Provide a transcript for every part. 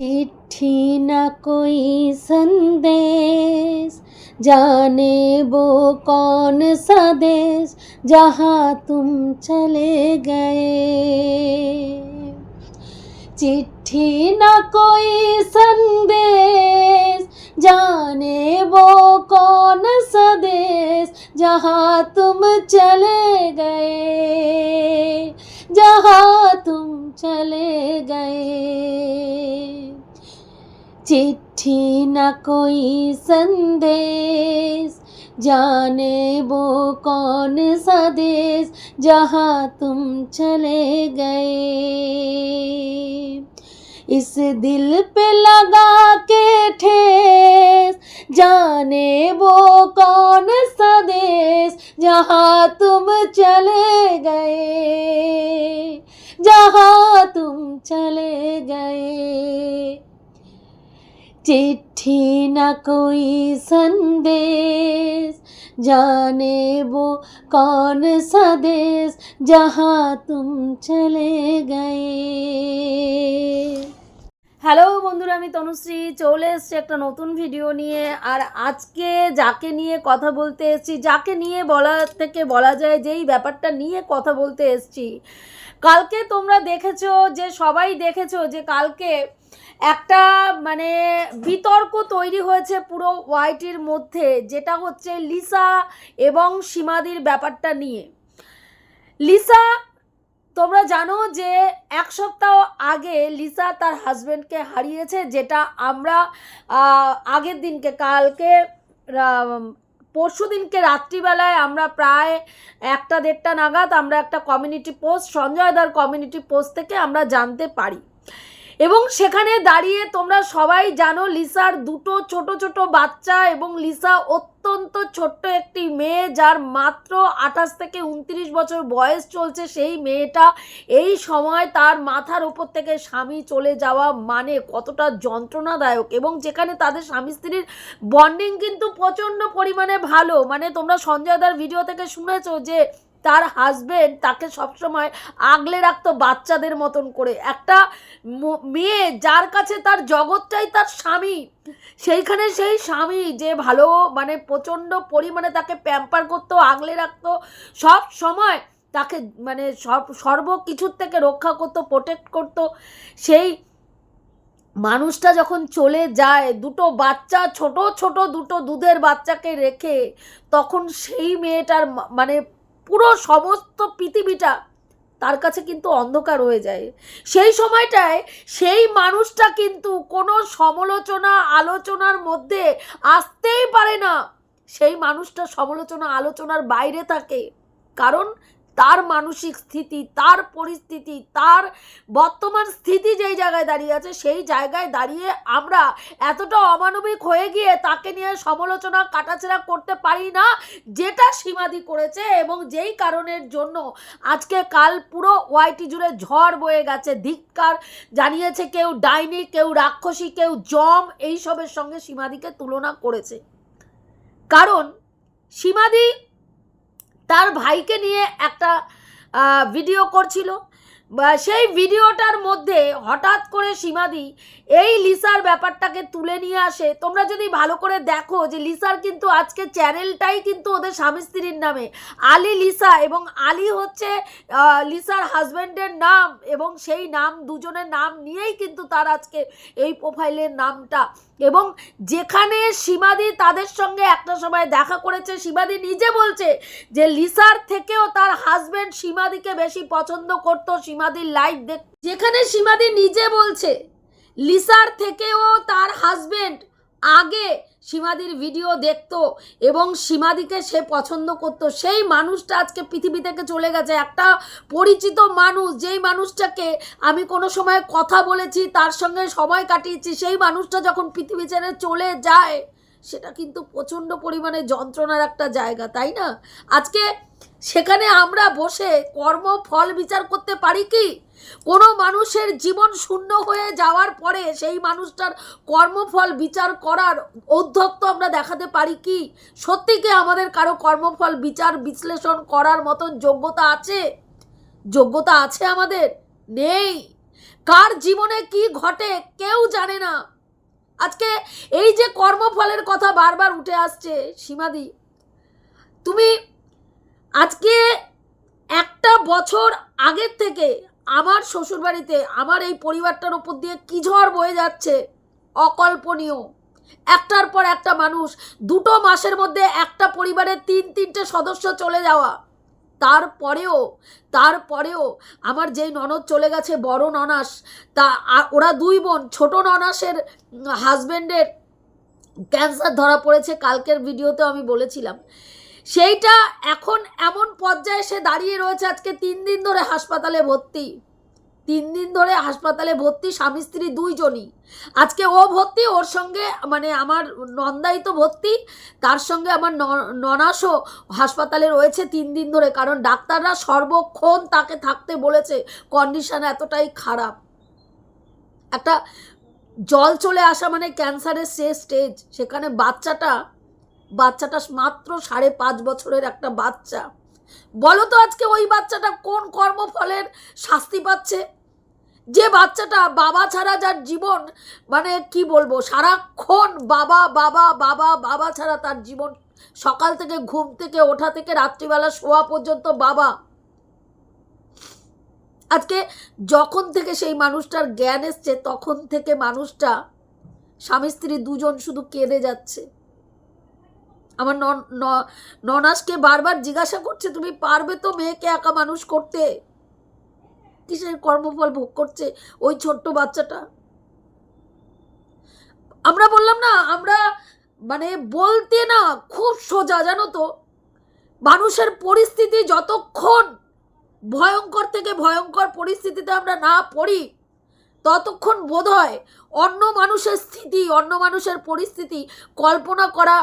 चिट्ठी न कोई संदेश जाने वो कौन सा देश जहाँ तुम चले गए। चिट्ठी न कोई संदेश। जाने वो कौन सदेश जहाँ तुम चले गए? जहाँ तुम चले गए? चिट्ठी न कोई संदेश। जाने वो कौन सा देश जहाँ तुम चले गए? इस दिल पे लगा के ठेस। जाने वो कौन सा देश जहाँ तुम चले गए? जहाँ तुम चले गए? चिट्ठी न कोई संदेश जाने वो कौन सा देश जहाँ तुम चले गए? হ্যালো বন্ধুরা, আমি তনুশ্রী। চলে এসেছি একটা নতুন ভিডিও নিয়ে। আর আজকে যাকে নিয়ে কথা বলতে এসেছি, যাকে নিয়ে বলা থেকে বলা যায় যেই ব্যাপারটা নিয়ে কথা বলতে এসেছি, কালকে তোমরা দেখেছ যে, সবাই দেখেছ যে, কালকে একটা মানে বিতর্ক তৈরি হয়েছে পুরো ওয়াইটির মধ্যে, যেটা হচ্ছে লিসা এবং সীমাদির ব্যাপারটা নিয়ে। লিসা তোমরা জানো যে এক সপ্তাহ আগে লিসা তার হাজব্যান্ডকে হারিয়েছে, যেটা আমরা আগের দিনকে, কালকে পরশু দিনকে রাত্রিবেলায় আমরা প্রায় একটা দেড়টা নাগাদ আমরা একটা কমিউনিটি পোস্ট সঞ্জয় দার কমিউনিটি পোস্ট থেকে আমরা জানতে পারি। এবং সেখানে দাঁড়িয়ে তোমরা সবাই জানো লিসার দুটো ছোট ছোট বাচ্চা এবং লিসা অত্যন্ত ছোট্ট একটি মেয়ে যার মাত্র আঠাশ থেকে উনত্রিশ বছর বয়স চলছে। সেই মেয়েটা এই সময় তার মাথার উপর থেকে স্বামী চলে যাওয়া মানে কতটা যন্ত্রণাদায়ক এবং যেখানে তাদের স্বামী স্ত্রীর বন্ডিং কিন্তু প্রচণ্ড পরিমাণে ভালো। মানে তোমরা সঞ্জয় দার ভিডিও থেকে শুনেছো যে তার হাজবেন্ড তাকে সবসময় আগলে রাখতো বাচ্চাদের মতন করে। একটা মেয়ে যার কাছে তার জগৎটাই তার স্বামী, সেইখানে সেই স্বামী যে ভালো মানে প্রচণ্ড পরিমাণে তাকে প্যাম্পার করতো, আগলে রাখতো, সব সময় তাকে মানে সব, সর্ব কিছুর থেকে রক্ষা করতো প্রোটেক্ট করতো। সেই মানুষটা যখন চলে যায়, দুটো বাচ্চা, ছোট ছোট দুটো দুধের বাচ্চাকে রেখে, তখন সেই মেয়েটার মানে পুরো সমস্ত পৃথিবীটা তার কাছে কিন্তু অন্ধকার হয়ে যায়। সেই সময়টায় সেই মানুষটা কিন্তু কোনো সমালোচনা, আলোচনার মধ্যে আসতেই পারে না। সেই মানুষটা সমালোচনা, আলোচনার বাইরে থাকে। কারণ তার মানসিক স্থিতি, তার পরিস্থিতি, তার বর্তমান স্থিতি যেই জায়গায় দাঁড়িয়ে আছে, সেই জায়গায় দাঁড়িয়ে আমরা এতটা অমানবিক হয়ে গিয়ে তাকে নিয়ে সমালোচনা, কাটাছেড়া করতে পারি না, যেটা সীমাদি করেছে এবং যেই কারণের জন্য আজকে কাল পুরো ওয়াইটি জুড়ে ঝড় বয়ে গেছে। ধিক্কার জানিয়েছে কেউ ডাইনি, কেউ রাক্ষসী, কেউ জম এইসবের সঙ্গে সীমাদিকে তুলনা করেছে। কারণ সীমাদি তার ভাইকে নিয়ে একটা ভিডিও করছিল। সেই ভিডিওটার মধ্যে হঠাৎ করে সীমাদি এই লিসার ব্যাপারটাকে তুলে নিয়ে আসে। তোমরা যদি ভালো করে দেখো যে লিসার কিন্তু আজকে চ্যানেলটাই কিন্তু ওদের স্বামী স্ত্রীর নামে। আলী লিসা এবং আলী হচ্ছে লিসার হাজব্যান্ডের নাম এবং সেই নাম দুজনের নাম নিয়েই কিন্তু তার আজকে এই প্রোফাইলের নামটা। এবং যেখানে সীমাদি তাদের সঙ্গে একটা সময় দেখা করেছে, সীমাদি নিজে বলছে যে লিসার থেকেও তার হাজবেন্ড সীমাদিকে বেশি পছন্দ করতো সীমাদির লাইফ দেখ যেখানে সীমাদি নিজে বলছে, লিসার থেকেও তার হাজবেন্ড আগে সীমাদির ভিডিও দেখতো এবং সীমাদিকে সে পছন্দ করতো। সেই মানুষটা আজকে পৃথিবী থেকে চলে গেছে। একটা পরিচিত মানুষ, যেই মানুষটাকে আমি কোনো সময় কথা বলেছি, তার সঙ্গে সময় কাটিয়েছি, সেই মানুষটা যখন পৃথিবী ছেড়ে চলে যায়, সেটা কিন্তু প্রচণ্ড পরিমাণে যন্ত্রণার একটা জায়গা, তাই না? আজকে সেখানে আমরা বসে কর্ম, ফল বিচার করতে পারি কি? কোনো মানুষের জীবন শূন্য হয়ে যাওয়ার পরে সেই মানুষটার কর্মফল বিচার করার অধ্যক্ত আমরা দেখাতে পারি কি? সত্যি কি আমাদের কারও কর্মফল বিচার বিশ্লেষণ করার মতন যোগ্যতা আছে? যোগ্যতা আছে আমাদের? নেই। কার জীবনে কি ঘটে কেউ জানে না। আজকে এই যে কর্মফলের কথা বারবার উঠে আসছে, সীমাদি, তুমি আজকে একটা বছর আগের থেকে আমার শ্বশুরবাড়িতে আমার এই পরিবারটার ওপর দিয়ে কি ঝড় বয়ে যাচ্ছে, অকল্পনীয়। একটার পর একটা মানুষ, দুটো মাসের মধ্যে একটা পরিবারের তিন, তিনটে সদস্য চলে যাওয়া। তারপরেও তারপরেও আমার যেই ননদ চলে গেছে, বড় ননাস, তা ওরা দুই বোন, ছোট ননাসের হাজবেন্ডের ক্যান্সার ধরা পড়েছে, কালকের ভিডিওতে আমি বলেছিলাম। সেইটা এখন এমন পর্যায়ে সে দাঁড়িয়ে রয়েছে আজকে তিন দিন ধরে হাসপাতালে ভর্তি। তিন দিন ধরে হাসপাতালে ভর্তি, স্বামী, স্ত্রী দুইজনই। আজকে ও ভর্তি, ওর সঙ্গে মানে আমার নন্দাই তো ভর্তি, তার সঙ্গে আমার ননাসও হাসপাতালে রয়েছে তিন দিন ধরে, কারণ ডাক্তাররা সর্বক্ষণ তাকে থাকতে বলেছে কন্ডিশন এতটাই খারাপ। একটা জল চলে আসা মানে ক্যান্সারের শেষ স্টেজ সেখানে বাচ্চাটা বাচ্চাটা মাত্র সাড়ে পাঁচ বছরের একটা বাচ্চা। বলো তো আজকে ওই বাচ্চাটা কোন কর্মফলের শাস্তি পাচ্ছে? যে বাচ্চাটা বাবা ছাড়া যার জীবন মানে কি বলব, সারাক্ষণ বাবা বাবা বাবা বাবা ছাড়া তার জীবন, সকাল থেকে ঘুম থেকে ওঠা থেকে রাত্রিবেলা শোয়া পর্যন্ত বাবা। আজকে যখন থেকে সেই মানুষটার জ্ঞান এসছে, তখন থেকে মানুষটা স্বামী স্ত্রী দুজন শুধু কেঁদে যাচ্ছে। আমার ননাসকে বারবার জিজ্ঞাসা করছে, তুমি পারবে তো মেয়েকে একা মানুষ করতে? কিসের কর্মফল ভোগ করছে ওই ছোট্ট বাচ্চাটা? আমরা বললাম, না, আমরা মানে বলতে না, খুব সোজা, জানো তো। মানুষের পরিস্থিতি যতক্ষণ ভয়ঙ্কর থেকে ভয়ঙ্কর পরিস্থিতিতে আমরা না পড়ি, ততক্ষণ বোধ হয় অন্য মানুষের স্থিতি, অন্য মানুষের পরিস্থিতি কল্পনা করা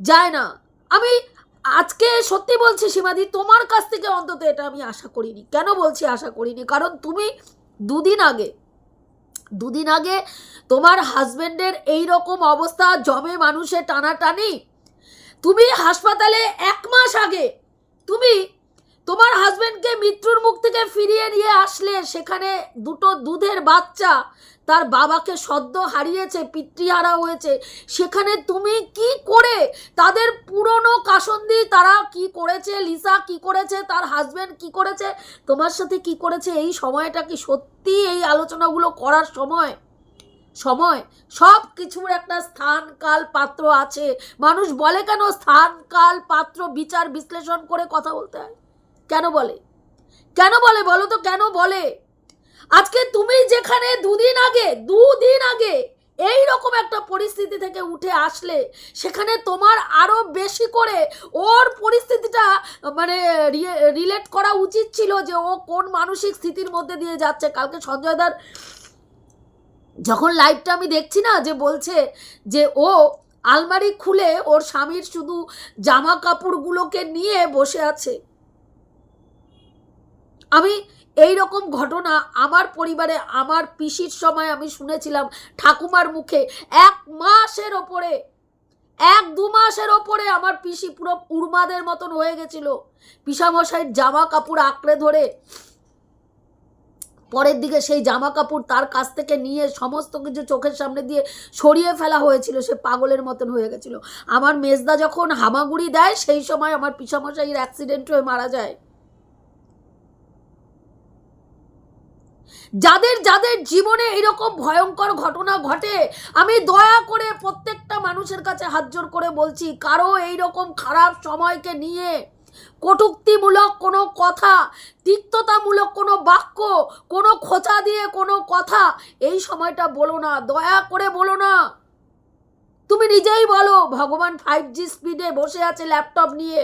যায় না। আমি আজকে সত্যি বলছি সীমাদি, তোমার কাছ থেকে অন্তত এটা আমি আশা করিনি। কেন বলছি আশা করিনি? কারণ তুমি দুদিন আগে দুদিন আগে তোমার হাজবেন্ডের এই রকম অবস্থা, জমে মানুষের টানাটানি, তুমি হাসপাতালে এক মাস আগে তুমি তোমার হাজবেন্ডকে মৃত্যুর মুখ থেকে ফিরিয়ে নিয়ে আসলে, সেখানে দুটো দুধের বাচ্চা তার বাবাকে সদ্য হারিয়েছে, পিতৃহারা হয়েছে। সেখানে তুমি কি করে তাদের পুরনো কাসন্দি, তারা কি করেছে, লিসা কি করেছে, তার হাজবেন্ড কি করেছে, তোমার সাথে কি করেছে, এই সময়টা কি সত্যি এই আলোচনাগুলো করার সময়? সময়? সব কিছুর একটা স্থান কাল পাত্র আছে। মানুষ বলে কেন স্থান কাল পাত্র বিচার বিশ্লেষণ করে কথা বলতে হয়? কেন বলে? কেন বলে বলো তো, কেন বলে? আজকে তুমি যেখানে দুদিন আগে দুদিন আগে এই রকম একটা পরিস্থিতি থেকে উঠে আসলে, সেখানে তোমার আরও বেশি করে ওর পরিস্থিতিটা মানে রিলেট করা উচিত ছিল যে ও কোন মানসিক স্থিতির মধ্যে দিয়ে যাচ্ছে। কালকে সঞ্জয়দার যখন লাইভটা আমি দেখছি না, যে বলছে যে ও আলমারি খুলে ওর স্বামীর শুধু জামা কাপড়গুলোকে নিয়ে বসে আছে। আমি এই রকম ঘটনা আমার পরিবারে, আমার পিসির সময় আমি শুনেছিলাম ঠাকুমার মুখে। এক মাসের ওপরে, এক দু মাসের ওপরে আমার পিসি পুরো উর্মাদের মতন হয়ে গেছিল। পিসামশাইয়ের জামা কাপড় আঁকড়ে ধরে, পরের দিকে সেই জামা কাপড় তার কাছ থেকে নিয়ে সমস্ত কিছু চোখের সামনে দিয়ে সরিয়ে ফেলা হয়েছিল, সে পাগলের মতন হয়ে গেছিল। আমার মেজদা যখন হামাগুড়ি দেয়, সেই সময় আমার পিসামশাইয়ের অ্যাক্সিডেন্ট হয়ে মারা যায়। যাদের যাদের জীবনে এরকম ভয়ঙ্কর ঘটনা ঘটে, আমি দয়া করে প্রত্যেকটা মানুষের কাছে হাত জোর করে বলছি, কারও এইরকম খারাপ সময়কে নিয়ে কটুক্তিমূলক কোনো কথা, তিক্ততামূলক কোনো বাক্য, কোনো খোঁচা দিয়ে কোনো কথা, এই সময়টা বলো না, দয়া করে বলো না। তুমি নিজেই বলো, ভগবান ফাইভ জি স্পিডে বসে আছে ল্যাপটপ নিয়ে।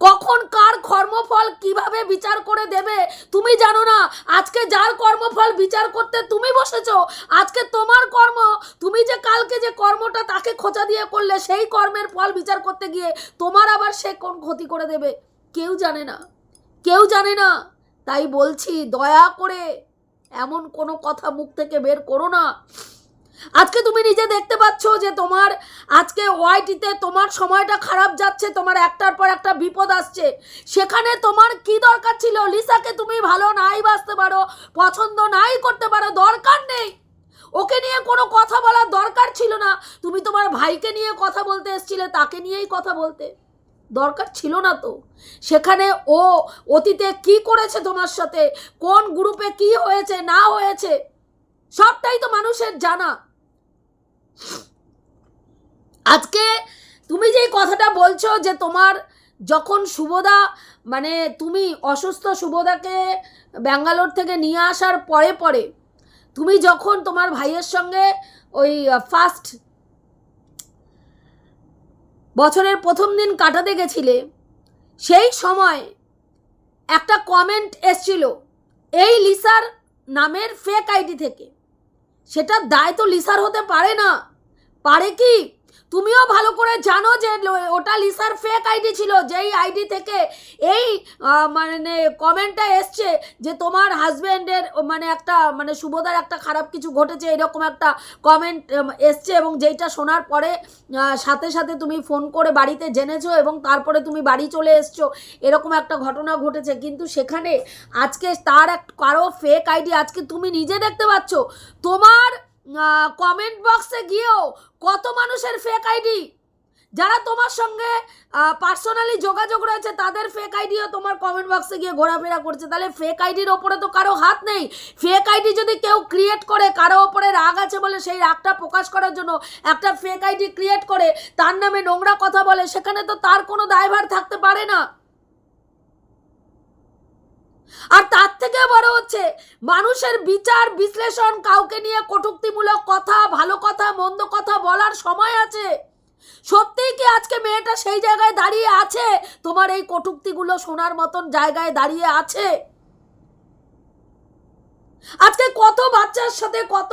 কখন কার কর্মফল কীভাবে বিচার করে দেবে? তুমি জানো না। আজকে যার কর্মফল বিচার করতে তুমি বসেছো, আজকে তোমার কর্ম, তুমি যে কালকে যে কর্মটা তাকে খোঁচা দিয়ে করলে, সেই কর্মের ফল বিচার করতে গিয়ে তোমার আবার সে কোন ক্ষতি করে দেবে? কেউ জানে না। কেউ জানে না। তাই বলছি, দয়া করে এমন কোনো কথা মুখ থেকে বের করো না। আজকে তুমি নিজে দেখতে পাচ্ছ যে তোমার আজকে ওয়াইটিতে তোমার সময়টা খারাপ যাচ্ছে, তোমার একটার পর একটা বিপদ আসছে। সেখানে তোমার কি দরকার ছিল? লিসাকে তুমি ভালো নাই বাঁচতে পারো, পছন্দ নাই করতে পারো, দরকার নেই। ওকে নিয়ে কোনো কথা বলার দরকার ছিল না। তুমি তোমার ভাইকে নিয়ে কথা বলতে এসছিলে, তাকে নিয়েই কথা বলতে। দরকার ছিল না তো। সেখানে ও অতীতে কি করেছে তোমার সাথে? কোন গ্রুপে কি হয়েছে, না হয়েছে? সবটাই তো মানুষের জানা। আজকে তুমি যেই কথাটা বলছো যে তোমার যখন শুভদা মানে তুমি অসুস্থ শুভদাকে ব্যাঙ্গালোর থেকে নিয়ে আসার পরে পরে, তুমি যখন তোমার ভাইয়ের সঙ্গে ওই ফার্স্ট বছরের প্রথম দিন কাটাতে গেছিলে, সেই সময় একটা কমেন্ট এসছিল, এই লিসার নামের ফেক আইডি থেকে। সেটা দায় তো লিসার হতে পারে না। পারে কি? তুমিও ভালো করে জানো যে ওটা লিসার ফেক আইডি ছিল, যেই আইডি থেকে এই মানে কমেন্টটা এসছে যে তোমার হাজব্যান্ডের মানে একটা মানে শুভদার একটা খারাপ কিছু ঘটেছে, এরকম একটা কমেন্ট এসছে এবং যেইটা শোনার পরে সাথে সাথে তুমি ফোন করে বাড়িতে জেনেছো এবং তারপরে তুমি বাড়ি চলে এসছো, এরকম একটা ঘটনা ঘটেছে। কিন্তু সেখানে আজকে তার এক, কারও ফেক আইডি আজকে তুমি নিজে দেখতে পাচ্ছ, তোমার কমেন্ট বক্সে গিয়েও কত মানুষের ফেক আইডি যারা তোমার সঙ্গে পার্সোনালি যোগাযোগ রয়েছে, তাদের ফেক আইডিও তোমার কমেন্ট বক্সে গিয়ে ঘোরাফেরা করছে। তাহলে ফেক আইডির ওপরে তো কারও হাত নেই। ফেক আইডি যদি কেউ ক্রিয়েট করে, কারও ওপরে রাগ আছে বলে সেই রাগটা প্রকাশ করার জন্য একটা ফেক আইডি ক্রিয়েট করে, তার নামে নোংরা কথা বলে, সেখানে তো তার কোনো দায়ভার থাকতে পারে না। আর তার থেকে বড় হচ্ছে, মানুষের বিচার বিশ্লেষণ কাউকে নিয়ে কটুক্তিমূলক কথা, ভালো কথা, মন্দ কথা বলার সময় আছে। সত্যিই কি আজকে মেয়েটা সেই জায়গায় দাঁড়িয়ে আছে? তোমার এই কটুক্তিগুলো শোনার মতন জায়গায় দাঁড়িয়ে আছে? আজকে কত বাচ্চার সাথে কত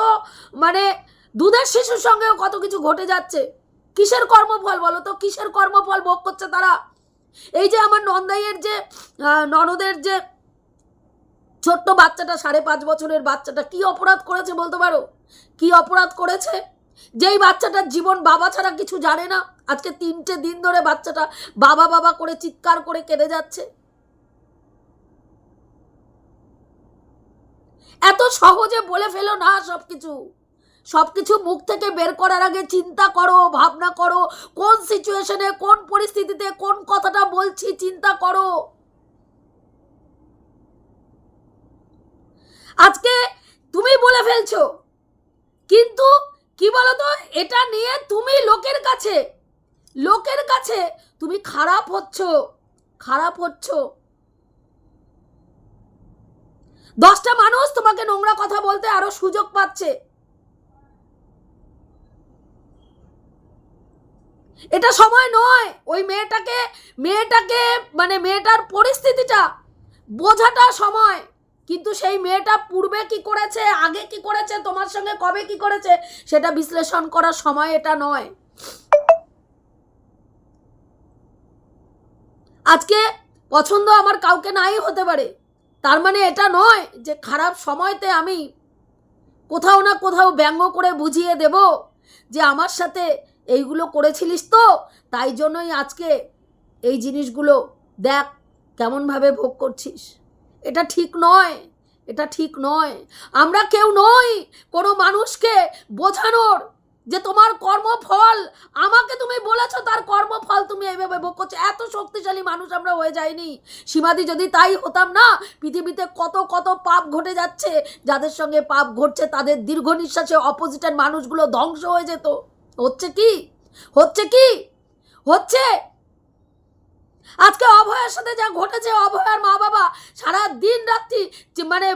মানে দুধের শিশুর সঙ্গেও কত কিছু ঘটে যাচ্ছে? কিসের কর্মফল বলো তো? কিসের কর্মফল ভোগ করছে তারা? এই যে আমার নন্দাইয়ের যে ননদের যে ছোট্ট বাচ্চাটা সাড়ে পাঁচ বছরের বাচ্চাটা কি অপরাধ করেছে বলতে পারো? কি অপরাধ করেছে? যেই বাচ্চাটার জীবন বাবা ছাড়া কিছু জানে না, আজকে তিনটে দিন ধরে বাচ্চাটা বাবা বাবা করে চিৎকার করে কেঁদে যাচ্ছে। এত সহজে বলে ফেলো না সব কিছু সব কিছু মুখ থেকে বের করার আগে চিন্তা করো, ভাবনা করো, কোন সিচুয়েশনে কোন পরিস্থিতিতে, কোন কথাটা বলছি চিন্তা করো। আজকে তুমি বলে ফেলছো। কিন্তু কি বলতো, এটা নিয়ে তুমি লোকের কাছে লোকের কাছে তুমি খারাপ হচ্ছ খারাপ হচ্ছ। দশটা মানুষ তোমাকে নোংরা কথা বলতে আরও সুযোগ পাচ্ছে। এটা সময় নয়, ওই মেয়েটাকে মেয়েটাকে মানে মেয়েটার পরিস্থিতিটা বোঝাটা সময়। কিন্তু সেই মেয়েটা পূর্বে কি করেছে, আগে কি করেছে, তোমার সঙ্গে কবে কি করেছে, সেটা বিশ্লেষণ করার সময় এটা নয়। আজকে পছন্দ আমার কাউকে নাই হতে পারে। তার মানে এটা নয় যে খারাপ সময়তে আমি কোথাও না কোথাও ব্যঙ্গ করে বুঝিয়ে দেব যে আমার সাথে এইগুলো করেছিলিস তো, তাই জন্যই আজকে এই জিনিসগুলো দেখ কেমনভাবে ভোগ করছিস। এটা ঠিক নয়, এটা ঠিক নয়। আমরা কেউ নই, কোনো মানুষকে বোঝানোর যে তোমার কর্মফল। আমাকে তুমি বলেছ তার কর্মফল তুমি এইভাবে ভোগ করছ। এত শক্তিশালী মানুষ আমরা হয়ে যাইনি। সীমাদি, যদি তাই হতাম না, পৃথিবীতে কত কত পাপ ঘটে যাচ্ছে, যাদের সঙ্গে পাপ ঘটছে, তাদের দীর্ঘ নিঃশ্বাসে অপোজিটের মানুষগুলো ধ্বংস হয়ে যেত। হচ্ছে কি? হচ্ছে কি? হচ্ছে? আজকে অভয়ার সাথে যা ঘটেছে, অভয়ার মা বাবা সারা দিন রাত্রি মানে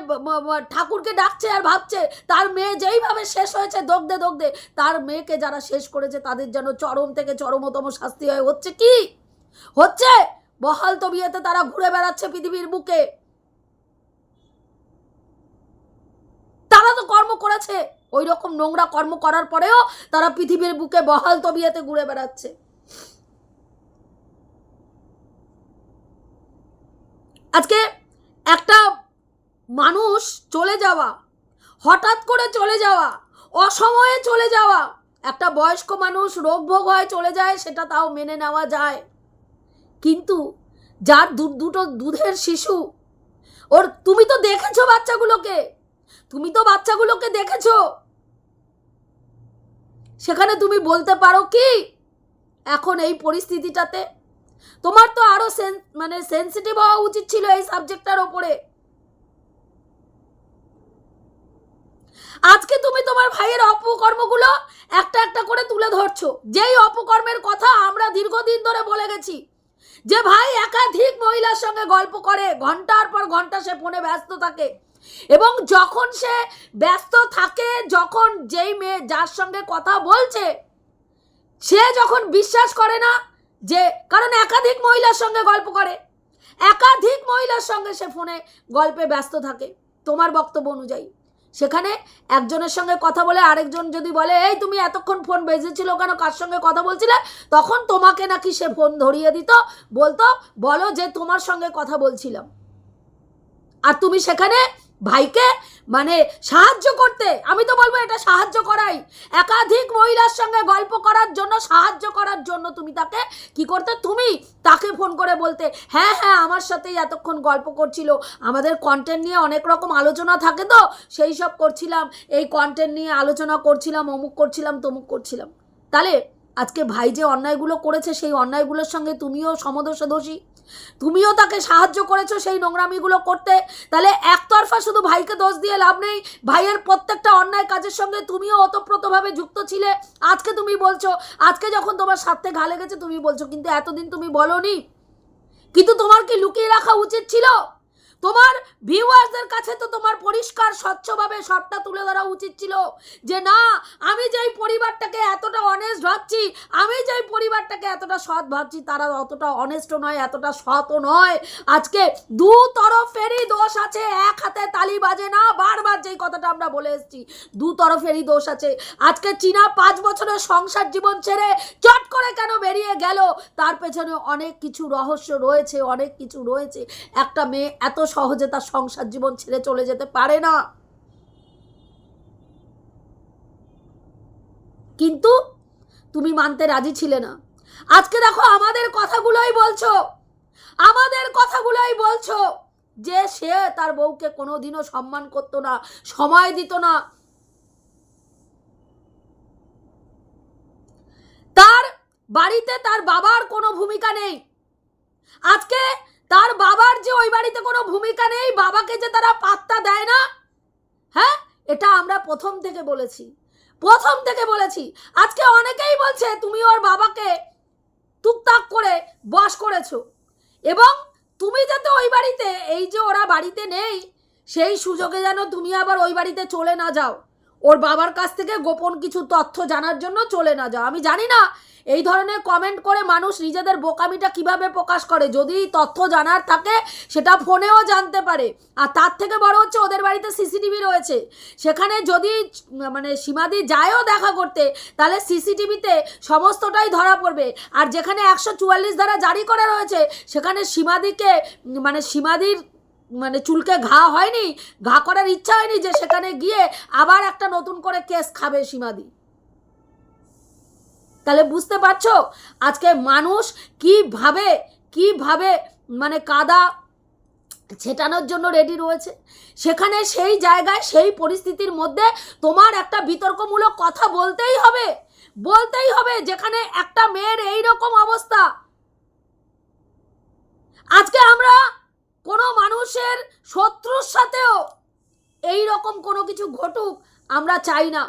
ঠাকুরকে ডাকছে আর ভাবছে, তার মেয়ে যেইভাবে শেষ হয়েছে দগদে দগদে, তার মেয়েকে যারা শেষ করেছে, তাদের যেন চরম থেকে চরমতম শাস্তি হয়। হচ্ছে কি? হচ্ছে? বহাল তবিয়েতে তারা ঘুরে বেড়াচ্ছে পৃথিবীর বুকে। তারা তো কর্ম করেছে। ওই রকম নোংরা কর্ম করার পরেও তারা পৃথিবীর বুকে বহাল তবিয়েতে ঘুরে বেড়াচ্ছে। আজকে একটা মানুষ চলে যাওয়া, হঠাৎ করে চলে যাওয়া, অসময়ে চলে যাওয়া, একটা বয়স্ক মানুষ রোগ ভোগ হয় চলে যায়, সেটা তাও মেনে নেওয়া যায়। কিন্তু যার দু- দুটো দুধের শিশু, ওর, তুমি তো দেখেছ বাচ্চাগুলোকে, তুমি তো বাচ্চাগুলোকে দেখেছ। সেখানে তুমি বলতে পারো কি, এখন এই পরিস্থিতিটাতে তোমার তো আরও মানে সেন্সিটিভ হওয়া উচিত ছিল এই সাবজেক্টটার ওপরে। আজকে তুমি তোমার ভাইয়ের অপকর্মগুলো একটা একটা করে তুলে ধরছো। যেই অপকর্মের কথা আমরা দীর্ঘদিন ধরে বলে গেছি। যে ভাই একাধিক মহিলার সঙ্গে গল্প করে, ঘণ্টার পর ঘণ্টা সে ফোনে ব্যস্ত থাকে। এবং যখন সে ব্যস্ত থাকে, যখন যেই মেয়ে যার সঙ্গে কথা বলছে, সে যখন বিশ্বাস করে না যে, কারণ একাধিক মহিলার সঙ্গে গল্প করে। একাধিক মহিলার সঙ্গে সে ফোনে গল্পে ব্যস্ত থাকে, তোমার বক্তব্য অনুযায়ী। সেখানে একজনের সঙ্গে কথা বলে আরেকজন যদি বলে, এই তুমি এতক্ষণ ফোন বেজেছিল কেন? কার সঙ্গে কথা বলছিলে? তখন তোমাকে নাকি সে ফোন ধরিয়ে দিত, বলতো, বলো যে তোমার সঙ্গে কথা বলছিলাম। আর তুমি সেখানে ভাইকে মানে সাহায্য করতে। আমি তো বলব এটা সাহায্য করাই। একাধিক মহিলার সঙ্গে গল্প করার জন্য, সাহায্য করার জন্য তুমি তাকে কি করতে? তুমি তাকে ফোন করে বলতে হ্যাঁ হ্যাঁ আমার সাথেই এতক্ষণ গল্প করছিল। আমাদের কন্টেন্ট নিয়ে অনেক রকম আলোচনা থাকে তো, সেই সব করছিলাম। এই কন্টেন্ট নিয়ে আলোচনা করছিলাম, অমুক করছিলাম, তমুক করছিলাম। তাহলে আজকে ভাই যে অন্যায়গুলো করেছে, সেই অন্যায়গুলোর সঙ্গে তুমিও সমদোষে দোষী। তুমিও তাকে সাহায্য করেছ সেই নোংরামিগুলো করতে। তাহলে একতরফা শুধু ভাইকে দোষ দিয়ে লাভ নেই। ভাইয়ের প্রত্যেকটা অন্যায় কাজের সঙ্গে তুমিও ওতপ্রোতভাবে যুক্ত ছিলে। আজকে তুমি বলছো, আজকে যখন তোমার স্বার্থে ঘালে গেছে তুমি বলছো, কিন্তু এতদিন তুমি বলনি। কিন্তু তোমার কি লুকিয়ে রাখা উচিত ছিল? তোমার ভিউয়ার্সদের কাছে তো তোমার পরিষ্কার, স্বচ্ছভাবে সবটা তুলে ধরা উচিত ছিল যে না, আমি যেই পরিবারটাকে এতটা অনেস্ট ভাবছি, আমি যেই পরিবারটাকে এতটা সৎ ভাবছি, তারা অতটা অনেস্টও নয়, এতটা সৎও নয়। আজকে দু তরফেরই দোষ আছে, এক হাতে তালি বাজে না, বারবার যেই কথাটা আমরা বলে এসেছি, দু তরফেরই দোষ আছে। আজকে চীনা পাঁচ বছরের সংসার জীবন ছেড়ে চট করে কেন বেরিয়ে গেল? তার পেছনে অনেক কিছু রহস্য রয়েছে, অনেক কিছু রয়েছে। একটা মেয়ে এত সহজে তার সংসার জীবন ছেড়ে চলে যেতে পারে না। কিন্তু তুমি মানতে রাজি ছিলে না। আজকে দেখো আমাদের কথাগুলোই বলছো। আমাদের কথাগুলোই বলছো যে সে তার বউকে কোনোদিনও সম্মান করতো না, সময় দিত না। তার বাড়িতে তার বাবার কোনো ভূমিকা নেই। আজকে তার বাবার যে ওই বাড়িতে কোনো ভূমিকা নেই, বাবাকে যে তারা পাত্তা দেয় না হ্যাঁ? এটা আমরা প্রথম থেকে বলেছি। প্রথম থেকে বলেছি। আজকে অনেকেই বলছে, তুমি ওর বাবাকে টুকটাক করে বস করেছ। এবং তুমি যাতে ওই বাড়িতে, এই যে ওরা বাড়িতে নেই, সেই সুযোগে যেন তুমি আবার ওই বাড়িতে চলে না যাও। ওর বাবার কাছ থেকে গোপন কিছু তথ্য জানার জন্য চলে না যাও। আমি জানি না এই ধরনের কমেন্ট করে মানুষ নিজেদের বোকামিটা কীভাবে প্রকাশ করে। যদি তথ্য জানার থাকে, সেটা ফোনেও জানতে পারে। আর তার থেকে বড় হচ্ছে ওদের বাড়িতে সিসিটিভি রয়েছে। সেখানে যদি মানে সীমাদি যায়ও দেখা করতে, তাহলে সিসিটিভিতে সমস্তটাই ধরা পড়বে। আর যেখানে একশো চুয়াল্লিশ ধারা জারি করা রয়েছে, সেখানে সীমাদিকে মানে সীমাদির মানে চুলকে ঘা হয়নি, ঘা করার ইচ্ছা হয়নি যে সেখানে গিয়ে আবার একটা নতুন করে কেস খাবে সীমাদি। তাহলে বুঝতে পারছ? আজকে মানুষ কীভাবে কীভাবে মানে কাদা ছেটানোর জন্য রেডি রয়েছে? সেখানে সেই জায়গায়, সেই পরিস্থিতির মধ্যে তোমার একটা বিতর্কমূলক কথা বলতেই হবে। বলতেই হবে যেখানে একটা মেয়ের এই রকম অবস্থা। আজকে আমরা কোনো মানুষের শত্রুর সাথেও এই রকম কোনো কিছু ঘটুক, আমরা চাই না।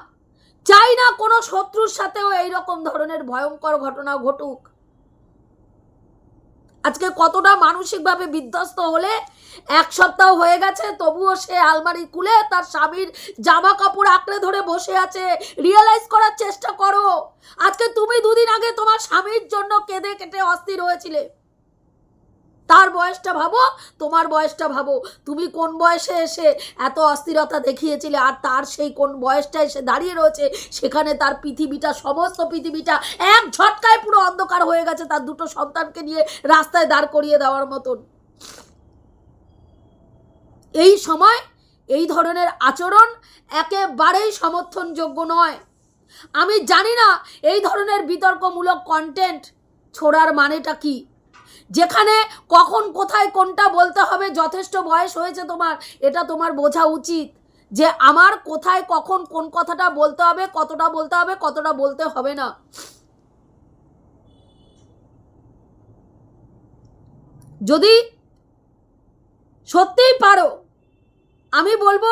চাই না কোনো শত্রুর সাথেও এই রকম ধরনের ভয়ঙ্কর ঘটনা ঘটুক। আজকে কতটা মানসিকভাবে বিধ্বস্ত হলে এক সপ্তাহ হয়ে গেছে, তবুও সে আলমারি খুলে তার স্বামীর জামা কাপড় আঁকড়ে ধরে বসে আছে। রিয়েলাইজ করার চেষ্টা করো। আজকে তুমি দুদিন আগে তোমার স্বামীর জন্য কেঁদে কেটে অস্থির হয়েছিলে। তার বয়সটা ভাবো, তোমার বয়সটা ভাবো। তুমি কোন বয়সে এসে এত অস্থিরতা দেখিয়েছিলে আর তার সেই কোন বয়সটা এসে দাঁড়িয়ে রয়েছে, সেখানে তার পৃথিবীটা, সমস্ত পৃথিবীটা এক ঝটকায় পুরো অন্ধকার হয়ে গেছে তার দুটো সন্তানকে নিয়ে রাস্তায় দাঁড় করিয়ে দেওয়ার মতন। এই সময় এই ধরনের আচরণ একেবারেই সমর্থনযোগ্য নয়। আমি জানি না এই ধরনের বিতর্কমূলক কন্টেন্ট ছোড়ার মানেটা কি। যেখানে কখন, কোথায়, কোনটা বলতে হবে, যথেষ্ট বয়স হয়েছে তোমার, এটা তোমার বোঝা উচিত। যে আমার কোথায়, কখন, কোন কথাটা বলতে হবে, কতটা বলতে হবে, কতটা বলতে হবে না। যদি সত্যিই পারো, আমি বলব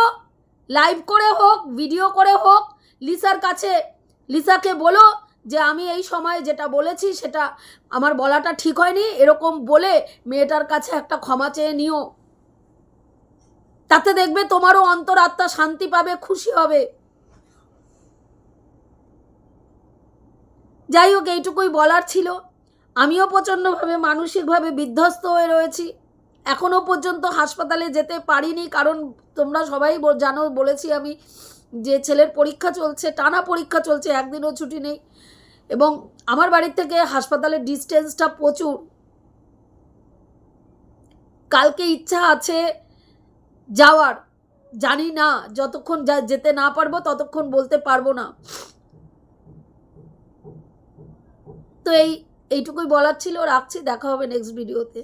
লাইভ করে হোক ভিডিও করে হোক, লিসার কাছে, লিসাকে বলো যে আমি এই সময় যেটা বলেছি সেটা আমার বলাটা ঠিক হয়নি, এরকম বলে মেয়েটার কাছে একটা ক্ষমা চেয়ে নিও। তাতে দেখবে তোমারও অন্তরাত্মা শান্তি পাবে, খুশি হবে। যাই হোক, এইটুকুই বলার ছিল। আমিও প্রচণ্ডভাবে, মানসিকভাবে বিধ্বস্ত হয়ে রয়েছি। এখনও পর্যন্ত হাসপাতালে যেতে পারিনি, কারণ তোমরা সবাই জানো, বলেছি আমি। যে ছেলের পরীক্ষা চলছে, টানা পরীক্ষা চলছে, একদিনও ছুটি নেই। এবং আমার বাড়ির থেকে হাসপাতালের ডিস্টেন্সটা প্রচুর। কালকে ইচ্ছা আছে যাওয়ার। জানি না, যতক্ষণ যা যেতে না পারব ততক্ষণ বলতে পারব না। তো এই, এইটুকুই বলার ছিল, রাখছি, দেখা হবে নেক্সট ভিডিওতে